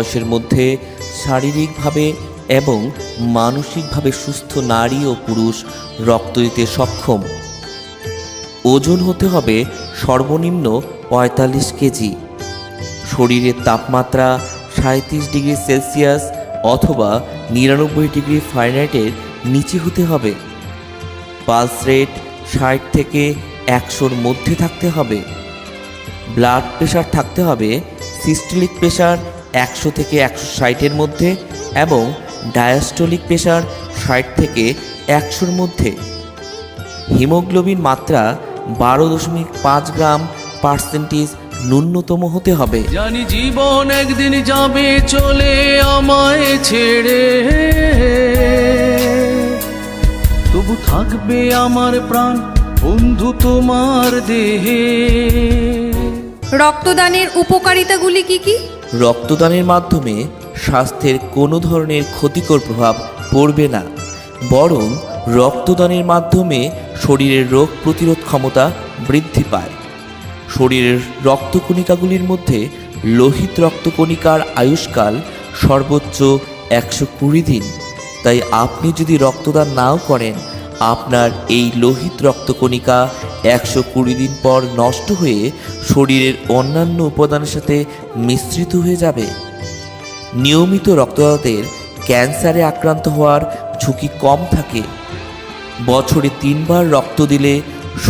বয়সের মধ্যে শারীরিকভাবে এবং মানসিকভাবে সুস্থ নারী ও পুরুষ রক্ত দিতে সক্ষম। ওজন হতে হবে সর্বনিম্ন পঁয়তাল্লিশ কেজি। শরীরের তাপমাত্রা সাঁত্রিশ ডিগ্রি সেলসিয়াস অথবা নিরানব্বই ডিগ্রি ফারেনহাইটের নিচে হতে হবে। পালস রেট ষাট থেকে একশোর মধ্যে থাকতে হবে। ব্লাড প্রেশার থাকতে হবে সিস্টোলিক প্রেশার একশো থেকে একশো ষাটের মধ্যে এবং ডায়াস্টলিক প্রেশার ষাট থেকে একশোর মধ্যে। হিমোগ্লোবিন মাত্রা বারো দশমিক পাঁচ গ্রাম পার্সেন্টেজ ন্যূনতম হতে হবে। জানি জীবন একদিন যাবে চলে আমায় ছেড়ে। তবু থাকবে আমার প্রাণ, বন্ধু তোমার দেহে। রক্তদানের উপকারিতাগুলি কি কি? রক্তদানের মাধ্যমে স্বাস্থ্যের কোনো ধরনের ক্ষতিকর প্রভাব পড়বে না, বরং রক্তদানের মাধ্যমে শরীরের রোগ প্রতিরোধ ক্ষমতা বৃদ্ধি পায়। শরীরের রক্তকণিকাগুলির মধ্যে লোহিত রক্তকণিকার আয়ুষ্কাল সর্বোচ্চ একশো কুড়ি দিন, তাই আপনি যদি রক্তদান নাও করেন আপনার এই লোহিত রক্তকণিকা একশো কুড়ি দিন পর নষ্ট হয়ে শরীরের অন্যান্য উপাদানের সাথে মিশ্রিত হয়ে যাবে। নিয়মিত রক্তদাতের ক্যান্সারে আক্রান্ত হওয়ার ঝুঁকি কম থাকে। বছরে তিনবার রক্ত দিলে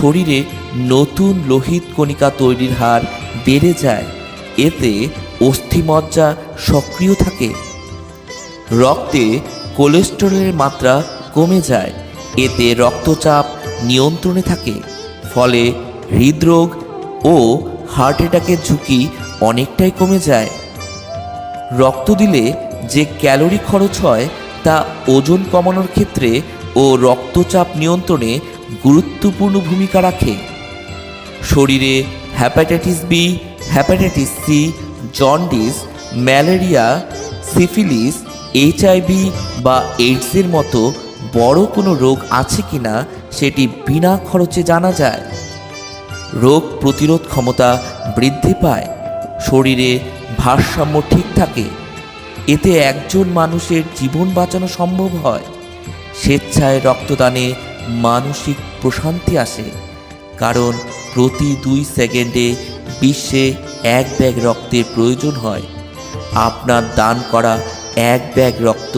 শরীরে নতুন লোহিত কণিকা তৈরির হার বেড়ে যায়। এতে অস্থিমজ্জা সক্রিয় থাকে। রক্তে কোলেস্টেরলের মাত্রা কমে যায়। এতে রক্তচাপ নিয়ন্ত্রণে থাকে, ফলে হৃদরোগ ও হার্ট অ্যাটাকের ঝুঁকি অনেকটাই কমে যায়। রক্ত দিলে যে ক্যালোরি খরচ হয় তা ওজন কমানোর ক্ষেত্রে ও রক্তচাপ নিয়ন্ত্রণে গুরুত্বপূর্ণ ভূমিকা রাখে। শরীরে hepatitis B hepatitis C jaundice malaria syphilis HIV বা এইডসের মতো বড় কোনো রোগ আছে কিনা সেটি বিনা খরচে জানা যায়। রোগ প্রতিরোধ ক্ষমতা বৃদ্ধি পায়, শরীরে ভারসাম্য ঠিক থাকে, এতে একজন মানুষের জীবন বাঁচানো সম্ভব হয়, স্বেচ্ছায় রক্তদানে মানসিক প্রশান্তি আসে, কারণ প্রতি দুই সেকেন্ডে বিশ্বে এক ব্যাগ রক্তের প্রয়োজন হয়। আপনার দান করা এক ব্যাগ রক্ত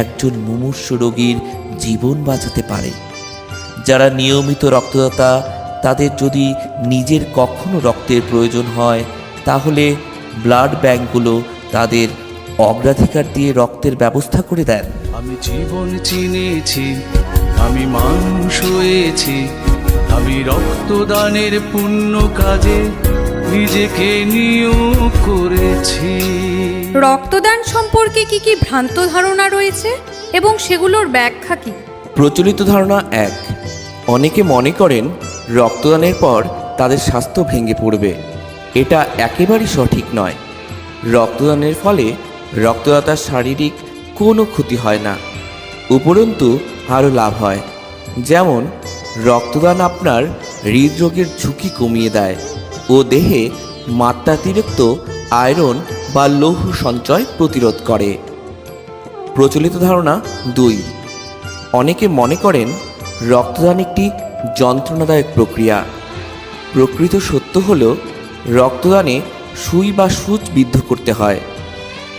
একজন মুমূর্ষ রোগীর জীবন বাঁচাতে পারে। যারা নিয়মিত রক্তদাতা তাদের যদি নিজের কখনো রক্তের প্রয়োজন হয় তাহলে ব্লাড ব্যাংকগুলো তাদের অগ্রাধিকার দিয়ে রক্তের ব্যবস্থা করে দেন। আমি জীবন চিনেছি আমি মানুষ হয়েছি আমি রক্তদানের পুণ্য কাজে নিজেকে নিয়োগ করেছি। রক্তদান সম্পর্কে কি কি ভ্রান্ত ধারণা রয়েছে? এবং সেগুলোর ব্যাখ্যা কি? প্রচলিত ধারণা এক। অনেকে মনে করেন রক্তদানের পর তাদের স্বাস্থ্য ভেঙে পড়বে। এটা একেবারেই সঠিক নয়। রক্তদানের ফলে রক্তদাতার শারীরিক কোনো ক্ষতি হয় না। উপরন্তু আরও লাভ হয়। যেমন, রক্তদান আপনার হৃদরোগের ঝুঁকি কমিয়ে দেয় ও দেহে মাত্রাতিরিক্ত আয়রন বা লৌহ সঞ্চয় প্রতিরোধ করে। প্রচলিত ধারণা দুই। অনেকে মনে করেন রক্তদান একটি যন্ত্রণাদায়ক প্রক্রিয়া। প্রকৃত সত্য হল রক্তদানে সুই বা সূচ বিদ্ধ করতে হয়।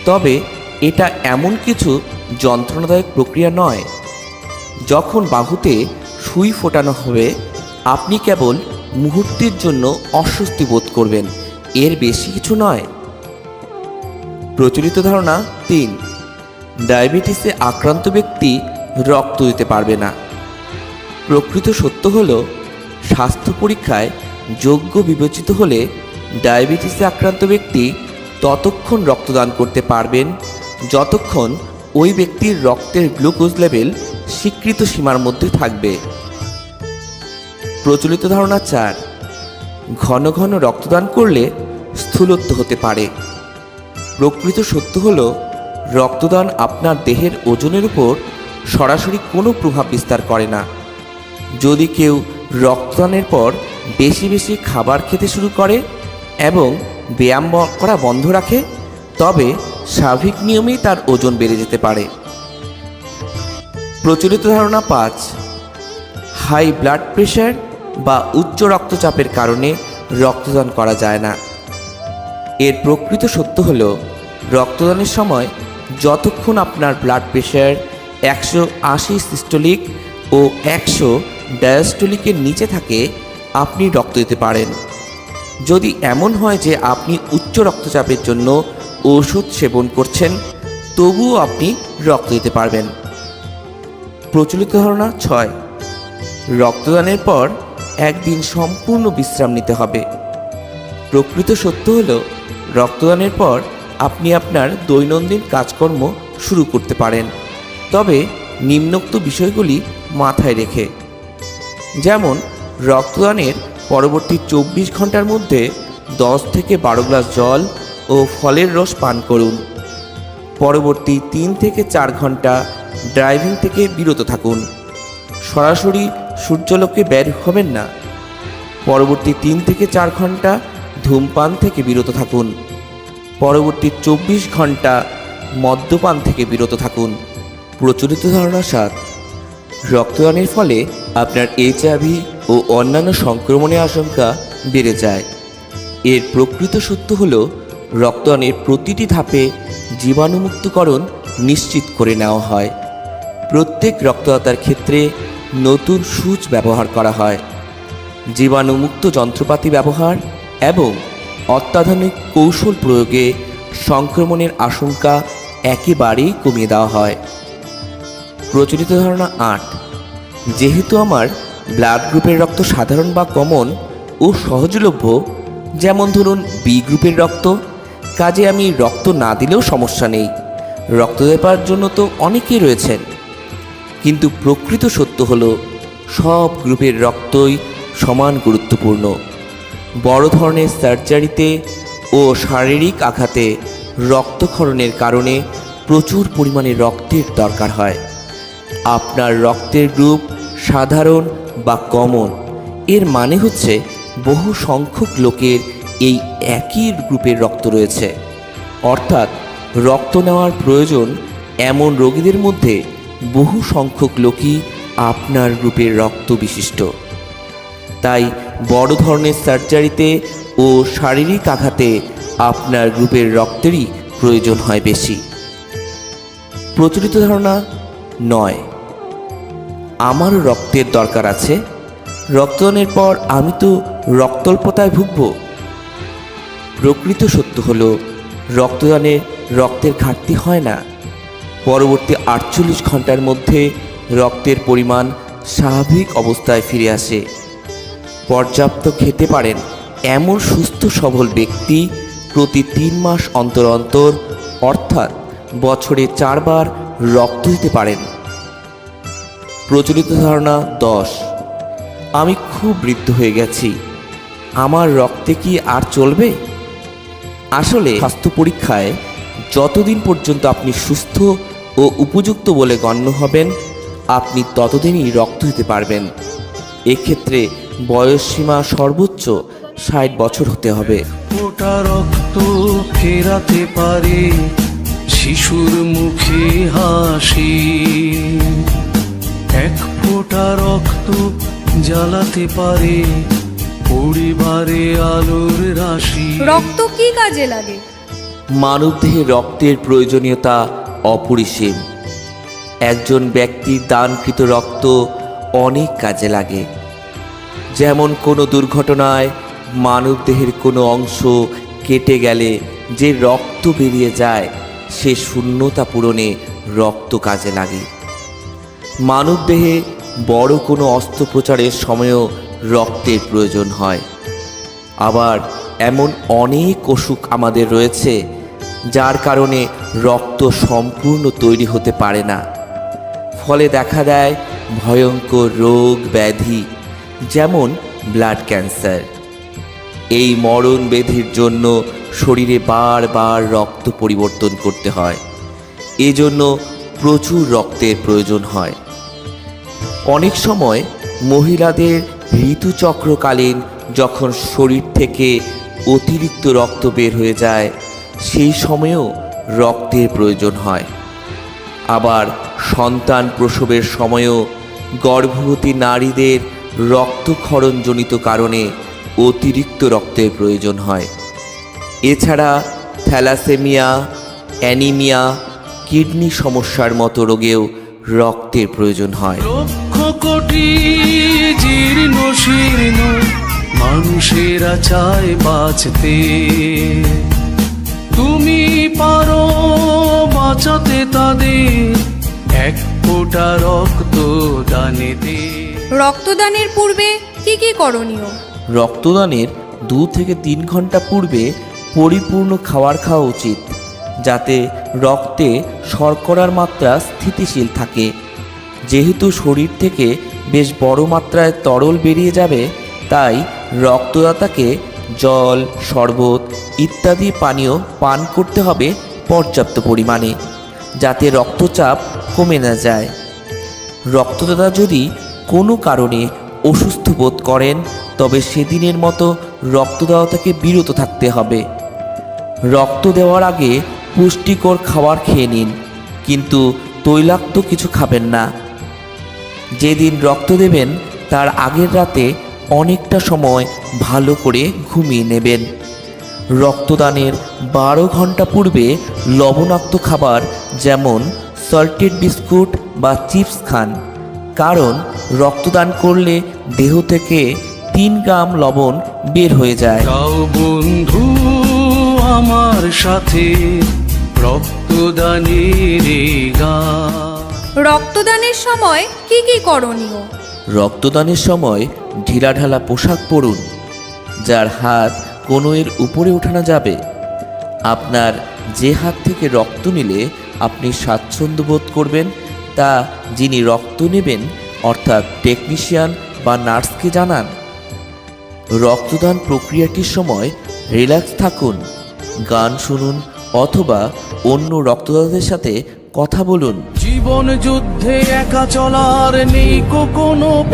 তবে এটা এমন কিছু যন্ত্রণাদায়ক প্রক্রিয়া নয়, যখন বাহুতে সুই ফোটানো হবে, আপনি কেবল মুহূর্তের জন্য অস্বস্তি বোধ করবেন, এর বেশি কিছু নয়। প্রচলিত ধারণা তিন। ডায়াবেটিসে আক্রান্ত ব্যক্তি রক্ত দিতে পারবে না। প্রকৃত সত্য হল, স্বাস্থ্য পরীক্ষায় যোগ্য বিবেচিত হলে ডায়াবেটিসে আক্রান্ত ব্যক্তি ততক্ষণ রক্তদান করতে পারবেন, যতক্ষণ ওই ব্যক্তির রক্তের গ্লুকোজ লেভেল স্বীকৃত সীমার মধ্যে থাকবে। প্রচলিত ধারণা চার, ঘন ঘন রক্তদান করলে স্থূলত্ব হতে পারে। প্রকৃত সত্য হল রক্তদান আপনার দেহের ওজনের উপর সরাসরি কোনো প্রভাব বিস্তার করে না। যদি কেউ রক্তদানের পর বেশি বেশি খাবার খেতে শুরু করে এবং ব্যায়াম করা বন্ধ রাখে, তবে স্বাভাবিক নিয়মেই তার ওজন বেড়ে যেতে পারে। প্রচলিত ধারণা পাঁচ, হাই ব্লাড প্রেশার বা উচ্চ রক্তচাপের কারণে রক্তদান করা যায় না। এর প্রকৃত সত্য হল, রক্তদানের সময় যতক্ষণ আপনার ব্লাড প্রেশার একশো আশি সিস্টোলিক ও একশো ডায়াস্টোলিকের নিচে থাকে, আপনি রক্ত দিতে পারেন। যদি এমন হয় যে আপনি উচ্চ রক্তচাপের জন্য ওষুধ সেবন করছেন, তবুও আপনি রক্ত দিতে পারবেন। প্রচলিত ধারণা ছয়, রক্তদানের পর একদিন সম্পূর্ণ বিশ্রাম নিতে হবে। প্রকৃত সত্য হল, রক্তদানের পর আপনি আপনার দৈনন্দিন কাজকর্ম শুরু করতে পারেন। তবে নিম্নোক্ত বিষয়গুলি মাথায় রেখে। যেমন, রক্তদানের পরবর্তী চব্বিশ ঘণ্টার মধ্যে দশ থেকে বারো গ্লাস জল ও ফলের রস পান করুন। পরবর্তী তিন থেকে চার ঘণ্টা ড্রাইভিং থেকে বিরত থাকুন। সরাসরি সূর্যলোকে বের হবেন না। পরবর্তী তিন থেকে চার ঘণ্টা ধূমপান থেকে বিরত থাকুন। পরবর্তী চব্বিশ ঘণ্টা মদ্যপান থেকে বিরত থাকুন। প্রচলিত ধারণা সাত, রক্তদানের ফলে আপনার এইচআইভি ও অন্যান্য সংক্রমণের আশঙ্কা বেড়ে যায়। এর প্রকৃত সত্য হল, রক্তদানের প্রতিটি ধাপে জীবাণুমুক্তকরণ নিশ্চিত করে নেওয়া হয়। প্রত্যেক রক্তদাতার ক্ষেত্রে নতুন সূচ ব্যবহার করা হয়। জীবাণুমুক্ত যন্ত্রপাতি ব্যবহার এবং অত্যাধুনিক কৌশল প্রয়োগে সংক্রমণের আশঙ্কা একেবারেই কমিয়ে দেওয়া হয়। প্রচলিত ধারণা আট, যেহেতু আমার ব্লাড গ্রুপের রক্ত সাধারণ বা কমন ও সহজলভ্য, যেমন ধরুন বি গ্রুপের রক্ত, কাজে আমি রক্ত না দিলেও সমস্যা নেই। রক্ত দেবার জন্য তো অনেকেই রয়েছেন। কিন্তু প্রকৃত সত্য হলো, সব গ্রুপের রক্তই সমান গুরুত্বপূর্ণ। বড় ধরনের সার্জারিতে ও শারীরিক আঘাতে রক্তক্ষরণের কারণে প্রচুর পরিমাণে রক্তের দরকার হয়। আপনার রক্তের গ্রুপ সাধারণ বা কমন। এর মানে হচ্ছে বহু সংখ্যক লোকের এই একই গ্রুপের রক্ত রয়েছে। অর্থাৎ রক্ত নেওয়ার প্রয়োজন এমন রোগীদের মধ্যে বহু সংখ্যক লোকই আপনার গ্রুপের রক্ত বিশিষ্ট। তাই বড় ধরনের সার্জারিতে ও শারীরিক আঘাতে আপনার গ্রুপের রক্তেরই প্রয়োজন হয় বেশি। প্রচলিত ধারণা নয়, আমারও রক্তের দরকার আছে। রক্তদানের পর আমি তো রক্তল্পতায় ভুগব। প্রকৃত সত্য হলো, রক্তদানে রক্তের ঘাটতি হয় না। পরবর্তী আটচল্লিশ ঘণ্টার মধ্যে রক্তের পরিমাণ স্বাভাবিক অবস্থায় ফিরে আসে। পর্যাপ্ত খেতে পারেন এমন সুস্থ সবল ব্যক্তি প্রতি তিন মাস অন্তর অন্তর, অর্থাৎ বছরে চারবার রক্ত দিতে পারেন। প্রচলিত ধারণা দশ। আমি খুব বৃদ্ধ হয়ে গেছি। আমার রক্তে কি আর চলবে? আসলে স্বাস্থ্য পরীক্ষায় যতদিন পর্যন্ত আপনি সুস্থ ও উপযুক্ত বলে গণ্য হবেন, আপনি ততদিনই রক্ত দিতে পারবেন। এক্ষেত্রে বয়সসীমা সর্বোচ্চ ষাট বছর হতে হবে। ফোটা রক্ত ফেরাতে পারে শিশুর মুখে হাসি। এক ফোঁটা রক্ত জ্বালাতে পারে পরিবারে আলোর রাশি। রক্ত কি কাজে লাগে? মানবদেহে রক্তের প্রয়োজনীয়তা অপরিসীম। একজন ব্যক্তির দানকৃত রক্ত অনেক কাজে লাগে। যেমন কোনো দুর্ঘটনায় মানবদেহের কোনো অংশ কেটে গেলে যে রক্ত বেরিয়ে যায়, সে শূন্যতা পূরণে রক্ত কাজে লাগে। মানবদেহে বড় কোনো অস্ত্রোপচারের সময়ও রক্তের প্রয়োজন হয়। আবার এমন অনেক অসুখ আমাদের রয়েছে, যার কারণে রক্ত সম্পূর্ণ তৈরি হতে পারে না। ফলে দেখা দেয় ভয়ঙ্কর রোগ, ব্যাধি যেমন ব্লাড ক্যান্সার। এই মরণ ব্যাধির জন্য শরীরে বারবার রক্ত পরিবর্তন করতে হয়। এজন্য প্রচুর রক্তের প্রয়োজন হয়। অনেক সময় মহিলাদের ঋতুচক্রকালীন যখন শরীর থেকে অতিরিক্ত রক্ত বের হয়ে যায়, সেই সময়েও রক্তের প্রয়োজন হয়। আবার সন্তান প্রসবের সময়ও গর্ভবতী নারীদের রক্তক্ষরণজনিত কারণে অতিরিক্ত রক্তের প্রয়োজন হয়। এছাড়া থ্যালাসেমিয়া, অ্যানিমিয়া, কিডনি সমস্যার মতো রোগেও রক্তের প্রয়োজন হয়। জীর্ণ মানুষেরা চায় বাঁচতে। তুমি পারো বাঁচাতে তাদের, এক ফোঁটা রক্ত দানেতে। রক্তদানের পূর্বে কি কি করণীয়? রক্তদানের দু থেকে তিন ঘণ্টা পূর্বে পরিপূর্ণ খাবার খাওয়া উচিত, যাতে রক্তে শর্করার মাত্রা স্থিতিশীল থাকে। যেহেতু শরীর থেকে বেশ বড় মাত্রায় তরল বেরিয়ে যাবে, তাই রক্তদাতাকে জল, শরবত ইত্যাদি পানীয় পান করতে হবে পর্যাপ্ত পরিমাণে, যাতে রক্তচাপ কমে না যায়। রক্তদাতা যদি কোনো কারণে অসুস্থ বোধ করেন, তবে সেদিনের মতো রক্ত দেওয়া থেকে বিরত থাকতে হবে। রক্ত দেওয়ার আগে পুষ্টিকর খাবার খেয়ে নিন, কিন্তু তৈলাক্ত কিছু খাবেন না। যেদিন রক্ত দেবেন, তার আগের রাতে অনেকটা সময় ভালো করে ঘুমিয়ে নেবেন। রক্তদানের বারো ঘণ্টা পূর্বে লবণাক্ত খাবার যেমন সল্টেড বিস্কুট বা চিপস খান। কারণ রক্তদান করলে দেহ থেকে তিন গ্রাম লবণ বের হয়ে যায়। বন্ধু আমার সাথে রক্তদানের রক্তদানের সময় কি কি করণীয়? রক্তদানের সময় ঢিলাঢালা পোশাক পরুন যার হাত কোনোয়ের উপরে ওঠানো যাবে। আপনার যে হাত থেকে রক্ত নিলে আপনি স্বাচ্ছন্দ্য বোধ করবেন তা যিনি রক্ত নেবেন অর্থাৎ টেকনিশিয়ান বা নার্সকে জানান। রক্তদান প্রক্রিয়াটির সময় রিল্যাক্স থাকুন গান শুনুন অথবা অন্য রক্তদাতাদের সাথে কথা বলুন। জীবন যুদ্ধে একা চলার নেই কোনো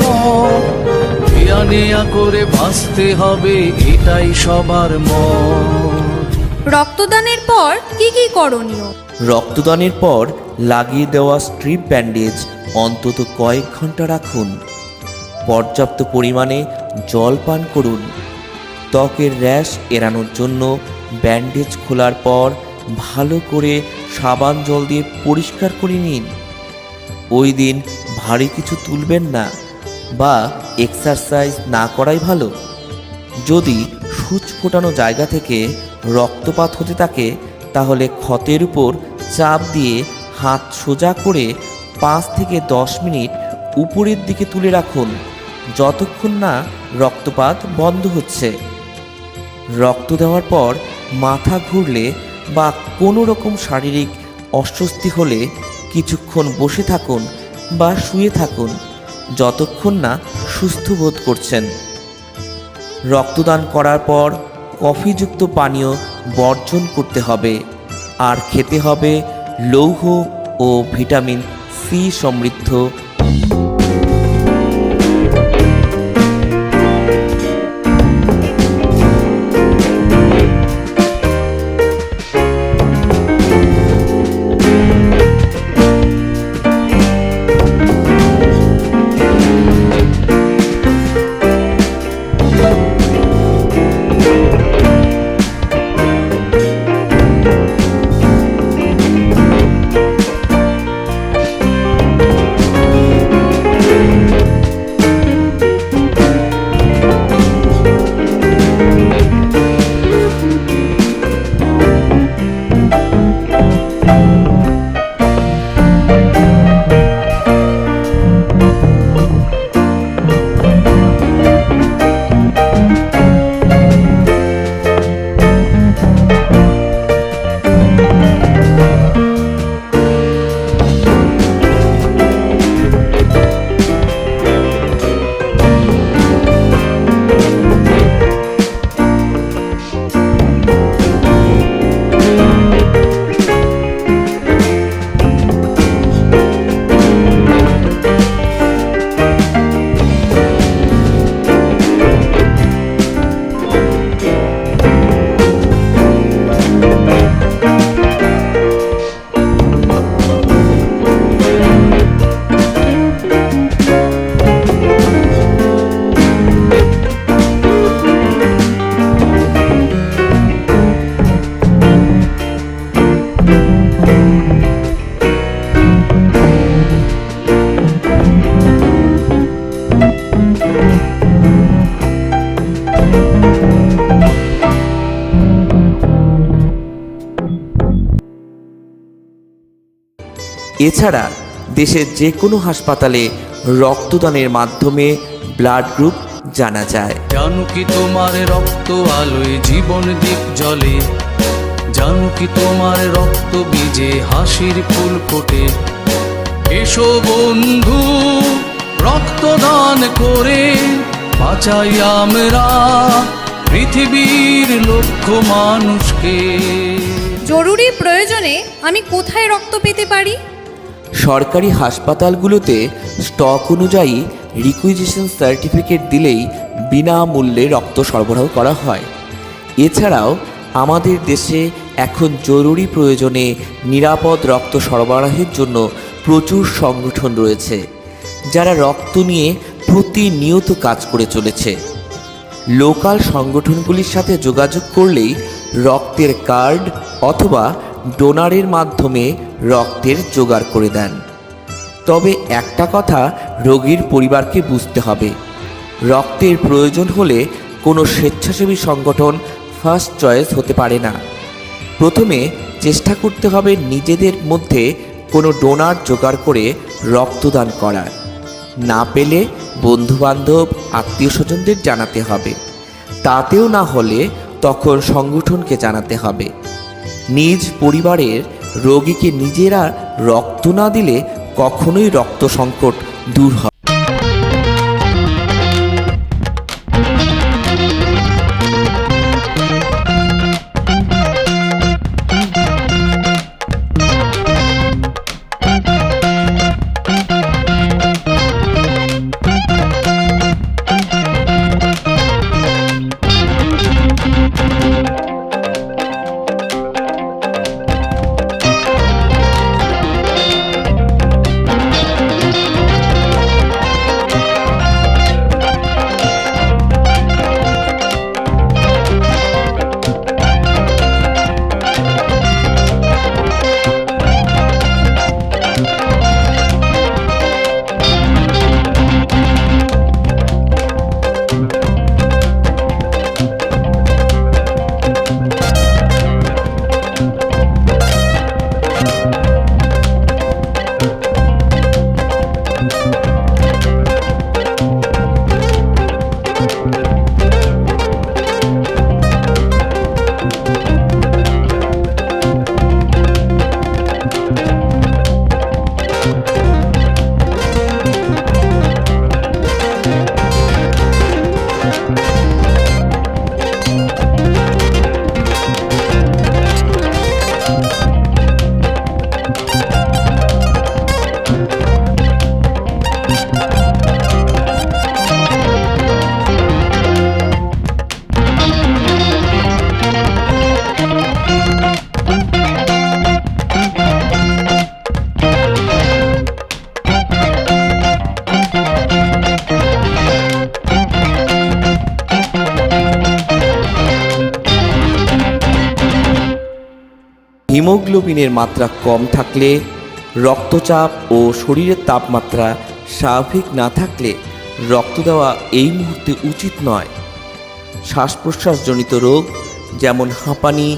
করে বাঁচতে হবে এটাই সবার মত রক্তদানের পর কি কি করণীয়? রক্তদানের পর লাগিয়ে দেওয়া স্ট্রিপ ব্যান্ডেজ অন্তত কয়েক ঘণ্টা রাখুন। পর্যাপ্ত পরিমাণে জল পান করুন। ত্বকের র্যাশ এড়ানোর জন্য ব্যান্ডেজ খোলার পর ভালো করে সাবান জল দিয়ে পরিষ্কার করে নিন। ওই দিন ভারী কিছু তুলবেন না বা এক্সারসাইজ না করাই ভালো। যদি সূচ ফোটানো জায়গা থেকে রক্তপাত হতে থাকে, তাহলে ক্ষতের উপর চাপ দিয়ে হাত সোজা করে পাঁচ থেকে দশ মিনিট উপরের দিকে তুলে রাখুন, যতক্ষণ না রক্তপাত বন্ধ হচ্ছে। রক্ত দেওয়ার পর মাথা ঘুরলে বা কোনো রকম শারীরিক অস্বস্তি হলে কিছুক্ষণ বসে থাকুন বা শুয়ে থাকুন, যতক্ষণ না সুস্থ বোধ করছেন। রক্তদান করার পর কফিযুক্ত পানীয় বর্জন করতে হবে। আর খেতে হবে লৌহ ও ভিটামিন সি সমৃদ্ধ এছাড়া দেশের যে কোনো হাসপাতালে রক্তদানের মাধ্যমে ব্লাড গ্রুপ জানা যায়। জানো কি তোমার রক্ত আলোয় জীবন দ্বীপ জলে জানো কি তোমার রক্ত বীজে হাসির ফুল ফোটে। এসো বন্ধু রক্তদান করে। বাঁচাই আমরা পৃথিবীর লক্ষ মানুষকে। জরুরি প্রয়োজনে আমি কোথায় রক্ত পেতে পারি? সরকারি হাসপাতালগুলোতে স্টক অনুযায়ী রিকুইজিশন সার্টিফিকেট দিলেই বিনামূল্যে রক্ত সরবরাহ করা হয়। এছাড়াও আমাদের দেশে এখন জরুরি প্রয়োজনে নিরাপদ রক্ত সরবরাহের জন্য প্রচুর সংগঠন রয়েছে, যারা রক্ত নিয়ে প্রতিনিয়ত কাজ করে চলেছে। লোকাল সংগঠনগুলির সাথে যোগাযোগ করলেই রক্তের কার্ড অথবা ডোনারের মাধ্যমে রক্তের জোগাড় করে দেন। তবে একটা কথা রোগীর পরিবারকে বুঝতে হবে। রক্তের প্রয়োজন হলে কোনো স্বেচ্ছাসেবী সংগঠন ফার্স্ট চয়েস হতে পারে না। প্রথমে চেষ্টা করতে হবে নিজেদের মধ্যে কোনো ডোনার জোগাড় করে রক্তদান করার। না পেলে বন্ধুবান্ধব আত্মীয় স্বজনদের জানাতে হবে। তাতেও না হলে তখন সংগঠনকে জানাতে হবে। নিজ পরিবারের রোগীকে নিজেরা রক্ত না দিলে কখনোই রক্ত সংকট দূর হবে হিমোগ্লোবিনের মাত্রা কম থাকলে, রক্তচাপ ও শরীরের তাপমাত্রা স্বাভাবিক না থাকলে রক্ত দেওয়া এই মুহূর্তে উচিত নয়। শ্বাস প্রশ্বাসজনিত রোগ, যেমন হাঁপানি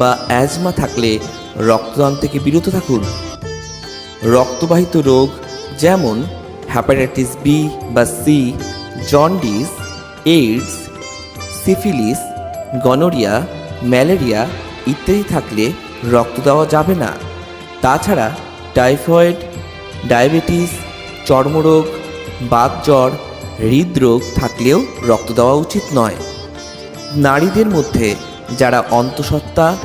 বা অ্যাজমা থাকলে রক্তদান থেকে বিরত থাকুন। রক্তবাহিত রোগ, যেমন হ্যাপাটাইটিস বি বা C jaundice AIDS syphilis gonorrhoea malaria ইত্যাদি থাকলে রক্ত দেওয়া যাবে না। তাছাড়া টাইফয়েড, ডায়াবেটিস, চর্মরোগ, বাতজ্বর, হৃদরোগ থাকলেও রক্ত দেওয়া উচিত নয়। নারীদের মধ্যে যারা অন্তঃসত্ত্বা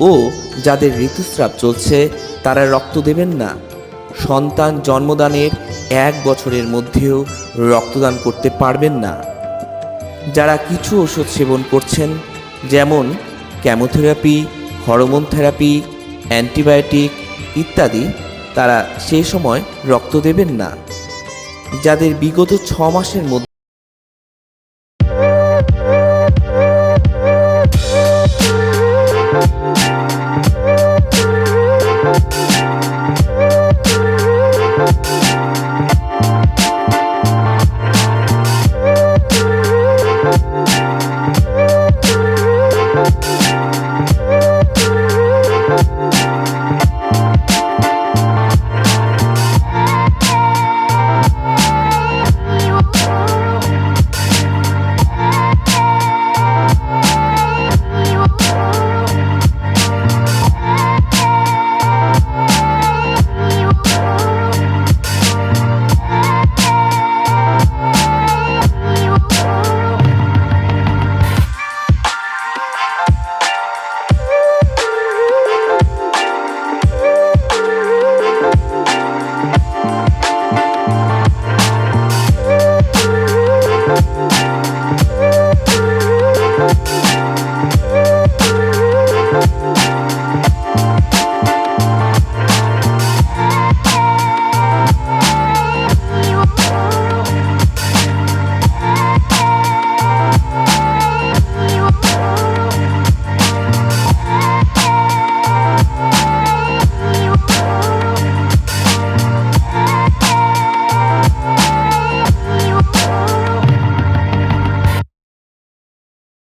ও যাদের ঋতুস্রাব চলছে, তারা রক্ত দেবেন না। সন্তান জন্মদানের এক বছরের মধ্যেও রক্তদান করতে পারবেন না। যারা কিছু ওষুধ সেবন করছেন, যেমন কেমোথেরাপি হরমোন থেরাপি, অ্যান্টিবায়োটিক ইত্যাদি তারা সেই সময় রক্ত দেবেন না। যাদের বিগত ছ মাসের মধ্যে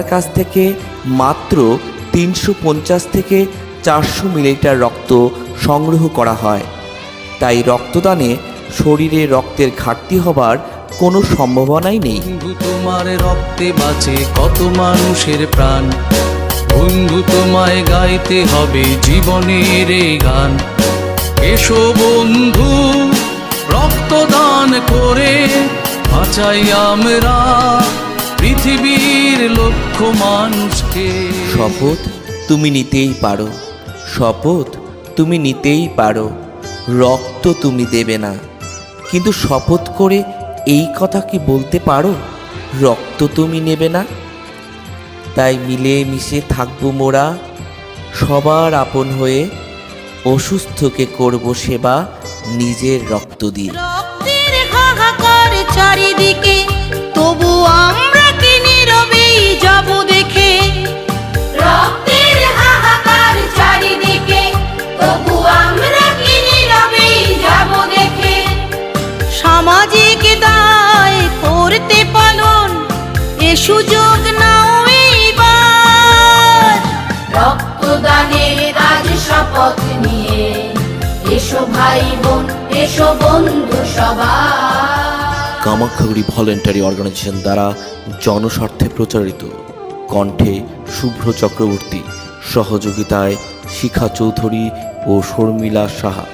কাছ থেকে মাত্র তিনশো পঞ্চাশ থেকে চারশো মিলিলিটার রক্ত সংগ্রহ করা হয়। তাই রক্তদানে শরীরে রক্তের ঘাটতি হবার কোনো সম্ভাবনাই নেই। তোমার রক্তে বাঁচে কত মানুষের প্রাণ। বন্ধু তোমায় গাইতে হবে জীবনের এই গান। এসো বন্ধু, রক্তদান করে বাঁচাই আমরা। পৃথিবীর লক্ষ মানুষকে। শপথ তুমি নিতেই পারো। শপথ তুমি নিতেই পারো। রক্ত তুমি দেবে না। কিন্তু শপথ করে এই কথা কি বলতে পারো? রক্ত তুমি নেবে না? তাই মিলে মিশে থাকব মোরা। সবার আপন হয়ে অসুস্থকে করব সেবা নিজের রক্ত দিয়ে। রক্তের হাহাকার চারিদিকে তবু আমরা সামাজিক দায় করতে পালন, এ সুযোগ নাও এইবার রক্তদানের আজ শপথ নিয়ে, এসো ভাই বোন, এসো বন্ধু সবাই। কামাখ্যাগুড়ি ভলেন্টারি অর্গানাইজেশন দ্বারা জনস্বার্থে প্রচারিত। কণ্ঠে শুভ্র চক্রবর্তী, সহযোগিতায় শিখা চৌধুরী ও শর্মিলা সাহা।